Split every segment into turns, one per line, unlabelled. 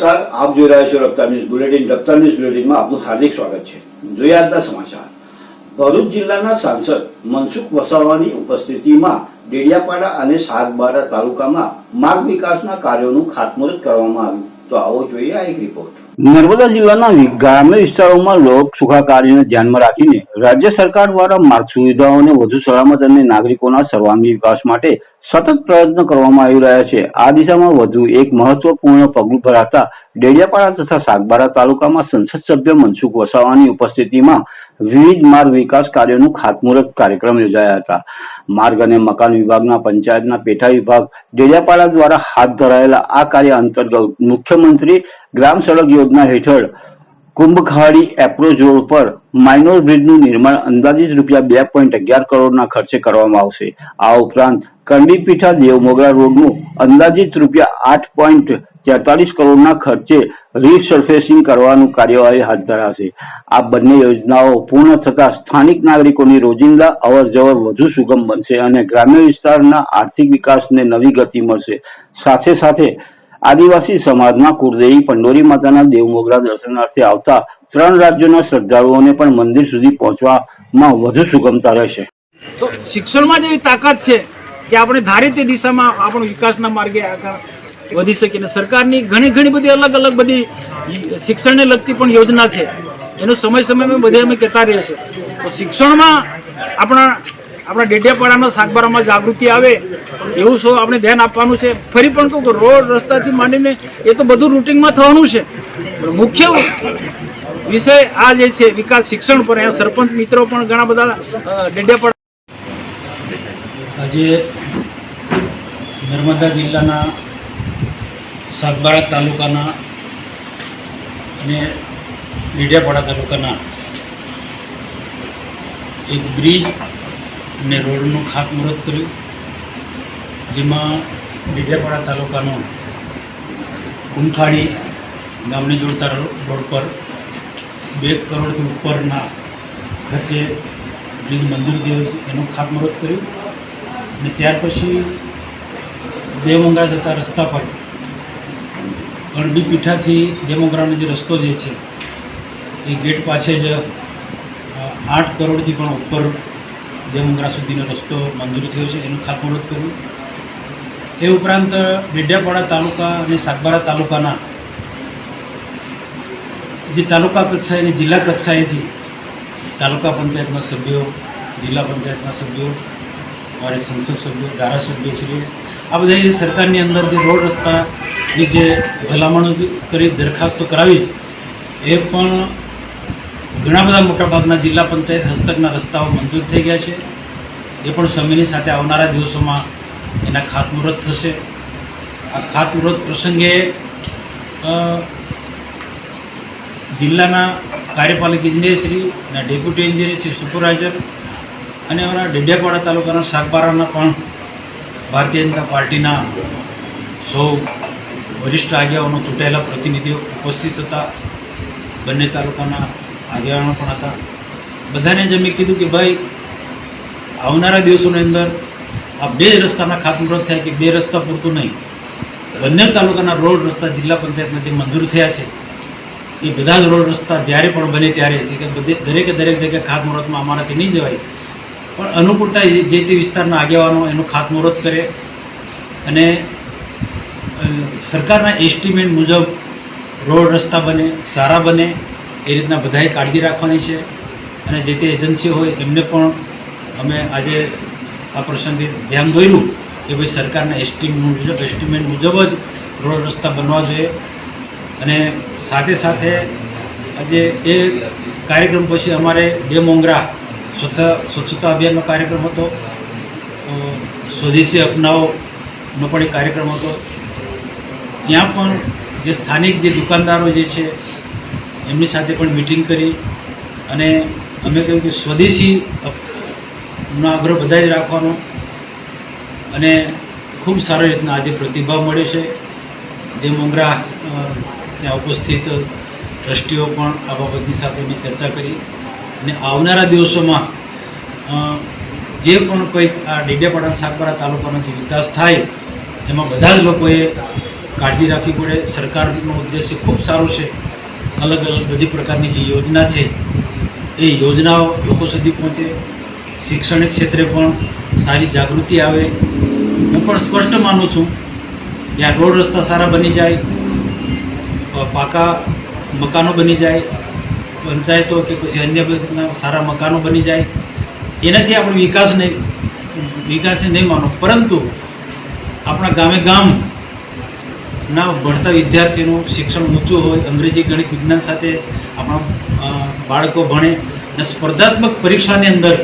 નમસ્કાર. આપ જોઈ રહ્યા છો Raftaar news bulletin. Raftaar news બુલેટિનમાં આપનું હાર્દિક સ્વાગત છે. જોઈએ આજના સમાચાર. ભરૂચ જિલ્લાના સાંસદ મનસુખ વસાવાની ઉપસ્થિતિમાં ડેડિયાપાડા અને સાગબારા તાલુકામાં માર્ગ વિકાસના કાર્યોનું ખાતમુહૂર્ત કરવામાં આવ્યું. તો આવો જોઈએ આ એક રિપોર્ટ. નર્મદા જિલ્લાના ગ્રામ્ય વિસ્તારોમાં લોક સુખાકારીને ધ્યાનમાં રાખીને રાજ્ય સરકાર દ્વારા માર્ગ સુવિધાઓને વધુ સલામત અને નાગરિકોના સર્વાંગી વિકાસ માટે સતત પ્રયત્ન કરવામાં આવી રહ્યા છે. આ દિશામાં વધુ એક મહત્વપૂર્ણ પગલું ભરાતા ડેડિયાપાડા તથા સાગબારા તાલુકામાં સંસદ સભ્ય મનસુખ વસાવાની ઉપસ્થિતિમાં વિવિધ માર્ગ વિકાસ કાર્યોનું ખાતમુહૂર્ત કાર્યક્રમ યોજાયા હતા. માર્ગ અને મકાન વિભાગના પંચાયતના પેટા વિભાગ ડેડિયાપાડા દ્વારા હાથ ધરાયેલા આ કાર્ય અંતર્ગત મુખ્યમંત્રી ગ્રામ સડક યોજના હેઠળ કુંભખાડી એપ્રોચ રોડ પર માઇનોર બ્રિજનું નિર્માણ અંદાજિત રૂપિયા બે પોઈન્ટ અગિયાર કરોડના ખર્ચે કરવામાં આવશે. આ ઉપરાંત કંડીપીઠા દેવમોગરા રોડનું અંદાજિત રૂપિયા આઠ પોઈન્ટ તેતાલીસ કરોડના ખર્ચે રીસર્ફેસિંગ કરવાનું કાર્યવાહી હાથ ધરાશે. આ બંને યોજનાઓ પૂર્ણ થતા સ્થાનિક નાગરિકોની રોજિંદા અવર જવર વધુ સુગમ બનશે અને ગ્રામ્ય વિસ્તારના આર્થિક વિકાસને નવી ગતિ મળશે. સાથે સાથે આદિવાસી સમાજના કુળદેવી પંડોરી માતાના દેવમોગરા દર્શનાર્થે આવતા ત્રણ રાજ્યોના શ્રદ્ધાળુઓને પણ મંદિર સુધી પહોંચવામાં વધુ સુગમતા રહેશે.
તો શિક્ષણમાં જેવી તાકાત છે કે આપણે ધારે તે દિશામાં આપણો વિકાસના માર્ગે આગળ વધી શકીએ. અને સરકારની ઘણી ઘણી બધી અલગ અલગ બધી શિક્ષણને લગતી પણ યોજના છે. એનો સમય સમયમાં બધે અમે કહેતા રહીએ છીએ. તો શિક્ષણમાં આપણા આપણા ડેડિયાપાડાના શાકબારામાં જાગૃતિ આવે એવું સૌ આપણે ધ્યાન આપવાનું છે? ફરી પણ કહું રોડ રસ્તાથી માંડીને એ તો બધું રૂટિનમાં થવાનું છે. મુખ્ય વિષય આ જે છે વિકાસ શિક્ષણ પર અહીંયા સરપંચ મિત્રો પણ ઘણા બધા અ,
આજે નર્મદા જિલ્લાના સાગબારા તાલુકાના અને ડેઢિયાપાડા તાલુકાના એક બ્રિજ અને રોડનું ખાતમુહૂર્ત કર્યું. જેમાં લીડિયાપાડા તાલુકાનો કુંખાડી ગામને જોડતા રોડ પર બે કરોડથી ઉપરના ખર્ચે બ્રિજ મંજૂર થયો છે, એનું ખાતમુહૂર્ત કર્યું. અને ત્યાર પછી દેવમંગા જતા રસ્તા પર ગણડી પીઠાથી દેવંગરાનો જે રસ્તો જે છે, એ ગેટ પાસે જ આઠ કરોડથી પણ ઉપર દેવમંગરા સુધીનો રસ્તો મંજૂર થયો છે, એનું ખાતમુહૂર્ત કર્યું એ ઉપરાંત ડેડિયાપાડા તાલુકા અને સાગબારા તાલુકાના જે તાલુકા કક્ષાએ જિલ્લા કક્ષાએથી તાલુકા પંચાયતના સભ્યો, જિલ્લા પંચાયતના સભ્યો, અમારે સંસદ સભ્યો ધારાસભ્યશ્રીઓ આ બધા જે સરકારની અંદર જે રોડ રસ્તાની જે ભલામણો કરી, દરખાસ્તો કરાવી, એ પણ ઘણા બધા મોટાભાગના જિલ્લા પંચાયત હસ્તકના રસ્તાઓ મંજૂર થઈ ગયા છે. એ પણ સમયની સાથે આવનારા દિવસોમાં એના ખાતમુહૂર્ત થશે. આ ખાતમુહૂર્ત પ્રસંગે જિલ્લાના કાર્યપાલક ઇજનેરશ્રી અને ડેપ્યુટી એન્જિનિયર શ્રી સુપરવાઇઝર અને અમારા ડેડિયાપાડા તાલુકાના શાકબારાના પણ ભારતીય જનતા પાર્ટીના સૌ વરિષ્ઠ આગેવાનો ચૂંટાયેલા પ્રતિનિધિઓ ઉપસ્થિત હતા. બંને તાલુકાના આગેવાનો પણ હતા. બધાને જ અમે કીધું કે ભાઈ, આવનારા દિવસોની અંદર આ બે રસ્તાના ખાતમુહૂર્ત થાય કે બે રસ્તા પૂરતું નહીં. બંને તાલુકાના રોડ રસ્તા જિલ્લા પંચાયતમાં જે મંજૂર થયા છે, એ બધા જ રોડ રસ્તા જ્યારે પણ બને ત્યારે કે દરેકે દરેક જગ્યાએ ખાતમુહૂર્તમાં અમારાથી નહીં જવાય. પણ અનુકૂળતા જે તે વિસ્તારના આગેવાનો એનું ખાતમુહૂર્ત કરે અને સરકારના એસ્ટિમેટ મુજબ રોડ રસ્તા બને, સારા બને એ રીતના બધાએ કાળજી રાખવાની છે. અને જે તે એજન્સીઓ હોય એમને પણ અમે આજે આ પ્રસંગે ધ્યાન દોર્યું કે ભાઈ સરકારના એસ્ટિમ મુજબ એસ્ટિમેટ મુજબ જ રોડ રસ્તા બનવા જોઈએ. અને સાથે સાથે આજે એ કાર્યક્રમ પછી અમારે બે મોંગરા સ્વચ્છતા સ્વચ્છતા અભિયાનનો કાર્યક્રમ હતો. સ્વદેશી અપનાવોનો પણ એક કાર્યક્રમ હતો. ત્યાં પણ જે સ્થાનિક જે દુકાનદારો જે છે એમની સાથે પણ મિટિંગ કરી અને અમે કહ્યું કે સ્વદેશી અપ- આગ્રહ બધા જ રાખવાનો અને ખૂબ સારી રીતના આજે પ્રતિભાવ મળ્યો છે. જે અ, ત્યાં ઉપસ્થિત ટ્રસ્ટીઓ પણ આ બાબતની સાથે મેં ચર્ચા કરી અને આવનારા દિવસોમાં જે પણ કંઈક આ ડેડિયાપાડા સાગબારા તાલુકાનો જે વિકાસ થાય એમાં બધા જ લોકોએ કાળજી રાખવી પડે. સરકારનો ઉદ્દેશ્ય ખૂબ સારો છે. અલગ અલગ બધી પ્રકારની જે યોજના છે, એ યોજનાઓ લોકો સુધી પહોંચે. શૈક્ષણિક ક્ષેત્રે પણ સારી જાગૃતિ આવે. હું પણ સ્પષ્ટ માનું છું કે આ રોડ રસ્તા સારા બની જાય પાકા મકાનો બની જાય, પંચાયતો કે પછી અન્ય સારા મકાનો બની જાય. એનાથી આપણે વિકાસ નહીં વિકાસ નહીં માનો, પરંતુ આપણા ગામે ગામ ના ભણતા વિદ્યાર્થીનું શિક્ષણ ઊંચું હોય, અંગ્રેજી, ગણિત, વિજ્ઞાન સાથે આપણા બાળકો ભણે અને સ્પર્ધાત્મક પરીક્ષાની અંદર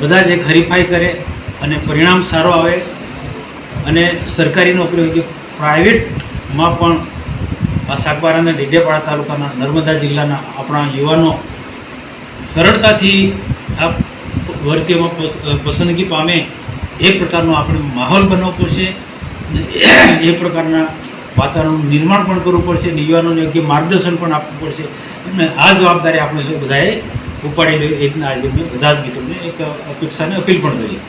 બધા જ એક હરીફાઈ કરે અને પરિણામ સારો આવે અને સરકારી નોકરી હોય કે પ્રાઇવેટમાં પણ આ સાગબારા અને ડેડિયાપાડા તાલુકાના નર્મદા જિલ્લાના આપણા યુવાનો સરળતાથી આ ભરતીઓમાં પસંદગી પામે એ પ્રકારનો આપણે માહોલ બનવો પડશે. એ પ્રકારના વાતાવરણનું નિર્માણ પણ કરવું પડશે અને યુવાનોને યોગ્ય માર્ગદર્શન પણ આપવું પડશે. અને આ જવાબદારી આપણે સૌ બધાએ ઉપાડી લઈએ એ રીતના આજે મેં બધા જ મિત્રોને એક અપેક્ષાને અપીલ પણ કરી